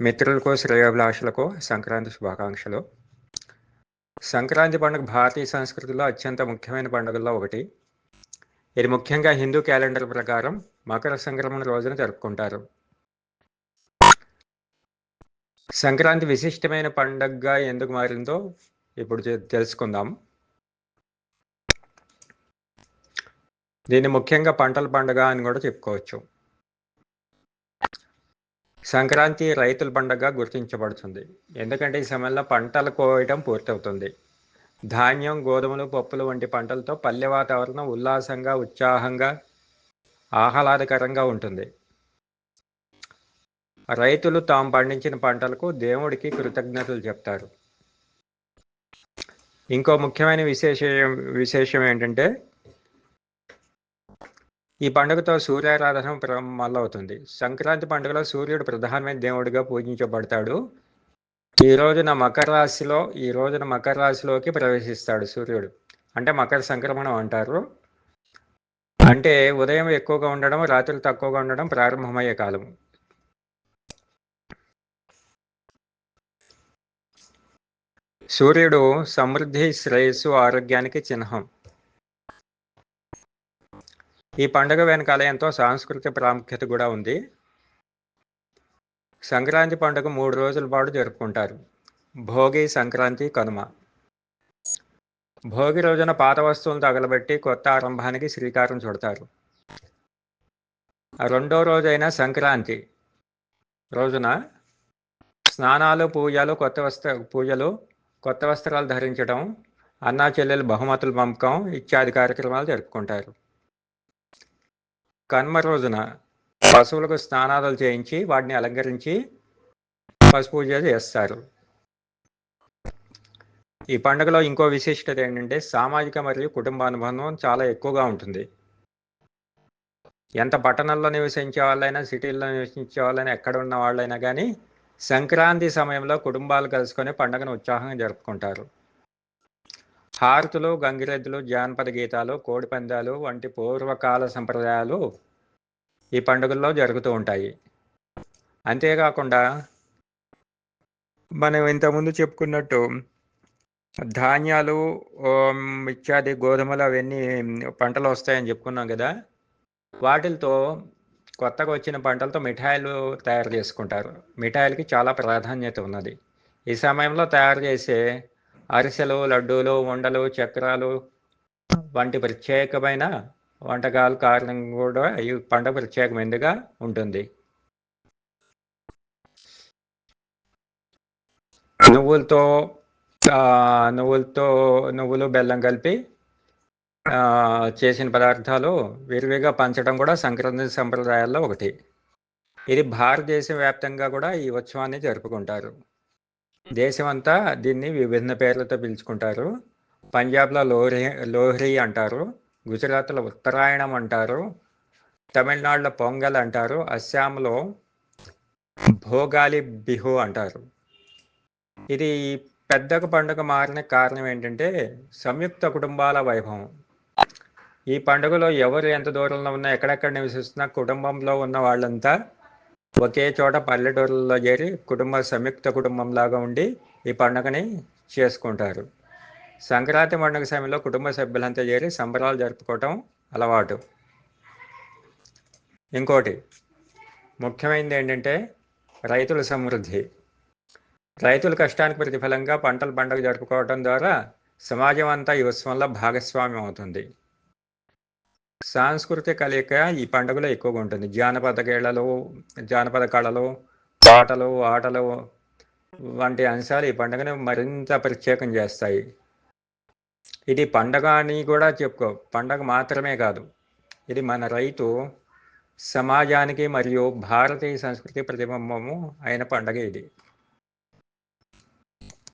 మిత్రులకు శ్రేయోభిలాషులకు సంక్రాంతి శుభాకాంక్షలు. సంక్రాంతి పండుగ భారతీయ సంస్కృతిలో అత్యంత ముఖ్యమైన పండుగల్లో ఒకటి. ఇది ముఖ్యంగా హిందూ క్యాలెండర్ ప్రకారం మకర సంక్రమణ రోజున జరుపుకుంటారు. సంక్రాంతి విశిష్టమైన పండుగగా ఎందుకు మారిందో ఇప్పుడు తెలుసుకుందాం. దీన్ని ముఖ్యంగా పంటల పండుగ అని కూడా చెప్పుకోవచ్చు. సంక్రాంతి రైతుల పండుగ గుర్తించబడుతుంది. ఎందుకంటే ఈ సమయంలో పంటలు కోయటం పూర్తవుతుంది. ధాన్యం గోధుమలు పప్పులు వంటి పంటలతో పల్లె వాతావరణం ఉల్లాసంగా ఉత్సాహంగా ఆహ్లాదకరంగా ఉంటుంది. రైతులు తాము పండించిన పంటలకు దేవుడికి కృతజ్ఞతలు చెప్తారు. ఇంకో ముఖ్యమైన విశేషం విశేషం ఏంటంటే ఈ పండుగతో సూర్యారాధన మొదలవుతుంది. సంక్రాంతి పండుగలో సూర్యుడు ప్రధానమైన దేవుడిగా పూజించబడతాడు. ఈ రోజున మకర రాశిలో ఈ రోజున మకర రాశిలోకి ప్రవేశిస్తాడు సూర్యుడు. అంటే మకర సంక్రమణం అంటారు. అంటే ఉదయం ఎక్కువగా ఉండడం రాత్రి తక్కువగా ఉండడం ప్రారంభమయ్యే కాలం సూర్యుడు సమృద్ధి శ్రేయస్సు ఆరోగ్యానికి చిహ్నం. ఈ పండుగ వెనకాల ఎంతో సాంస్కృతిక ప్రాముఖ్యత కూడా ఉంది. సంక్రాంతి పండుగ మూడు రోజుల పాటు జరుపుకుంటారు. భోగి సంక్రాంతి కనుమ. భోగి రోజున పాత వస్తువులు తగలబెట్టి కొత్త ఆరంభానికి శ్రీకారం చుడతారు. రెండో రోజైన సంక్రాంతి రోజున స్నానాలు పూజలు కొత్త వస్త్ర పూజలు కొత్త వస్త్రాలు ధరించడం అన్నా చెల్లెలు బహుమతులు పంపకం ఇత్యాది కార్యక్రమాలు జరుపుకుంటారు. కన్మ రోజున పశువులకు స్నానాలు చేయించి వాటిని అలంకరించి పశుపూజ చేస్తారు. ఈ పండుగలో ఇంకో విశిష్టత ఏంటంటే సామాజిక మరియు కుటుంబ అనుబంధం చాలా ఎక్కువగా ఉంటుంది. ఎంత పట్టణంలో నివసించే వాళ్ళైనా సిటీల్లో నివసించే వాళ్ళైనా ఎక్కడ ఉన్న వాళ్ళైనా కానీ సంక్రాంతి సమయంలో కుటుంబాలు కలుసుకొని పండుగను ఉత్సాహంగా జరుపుకుంటారు. హారతులు గంగిరెద్దులు జానపద గీతాలు కోడిపందాలు వంటి పూర్వకాల సంప్రదాయాలు ఈ పండుగల్లో జరుగుతూ ఉంటాయి. అంతేకాకుండా మనం ఇంతకుముందు చెప్పుకున్నట్టు ధాన్యాలు ఇత్యాది గోధుమలు అవన్నీ పంటలు వస్తాయని చెప్పుకున్నాం కదా. వాటితో కొత్తగా వచ్చిన పంటలతో మిఠాయిలు తయారు చేసుకుంటారు. మిఠాయిలకి చాలా ప్రాధాన్యత ఉన్నది. ఈ సమయంలో తయారు చేసే అరిసెలు లడ్డూలు ఉండలు చక్రాలు వంటి ప్రత్యేకమైన వంటకాల కారణం కూడా ఈ పండుగ ప్రత్యేకమైనదిగా ఉంటుంది? నువ్వులతో నువ్వులతో నువ్వులు బెల్లం కలిపి చేసిన పదార్థాలు విరివిగా పంచడం కూడా సంక్రాంతి సంప్రదాయాల్లో ఒకటి. ఇది భారతదేశ వ్యాప్తంగా కూడా ఈ ఉత్సవాన్ని జరుపుకుంటారు. దేశమంతా దీన్ని విభిన్న పేర్లతో పిలుచుకుంటారు. పంజాబ్లో లోహ్రీ లోహ్రీ అంటారు. గుజరాత్లో ఉత్తరాయణం అంటారు. తమిళనాడులో పొంగల్ అంటారు. అస్సాంలో భోగాలి బిహు అంటారు. ఇది పెద్దక పండుగ మారిన కారణం ఏంటంటే సంయుక్త కుటుంబాల వైభవం. ఈ పండుగలో ఎవరు ఎంత దూరంలో ఉన్నా ఎక్కడెక్కడ నివసిస్తున్నా కుటుంబంలో ఉన్న వాళ్ళంతా ఒకే చోట పల్లెటూరులో చేరి కుటుంబ సంయుక్త కుటుంబంలాగా ఉండి ఈ పండుగని చేసుకుంటారు. సంక్రాంతి పండుగ సమయంలో కుటుంబ సభ్యులంతా చేరి సంబరాలు జరుపుకోవటం అలవాటు. ఇంకోటి ముఖ్యమైనది ఏంటంటే రైతుల సమృద్ధి. రైతుల కష్టానికి ప్రతిఫలంగా పంటల పండుగ జరుపుకోవడం ద్వారా సమాజం అంతా ఈ ఉత్సవంలో భాగస్వామ్యం అవుతుంది. సాంస్కృతిక కలయిక ఈ పండుగలో ఎక్కువగా ఉంటుంది. జానపద కేళలు జానపద కళలు పాటలు ఆటలు వంటి అంశాలు ఈ పండుగను మరింత ప్రత్యేకం చేస్తాయి. ఇది పండగ అని కూడా చెప్పుకో పండగ మాత్రమే కాదు. ఇది మన రైతు సమాజానికి మరియు భారతీయ సంస్కృతి ప్రతిబింబము అయిన పండగ ఇది.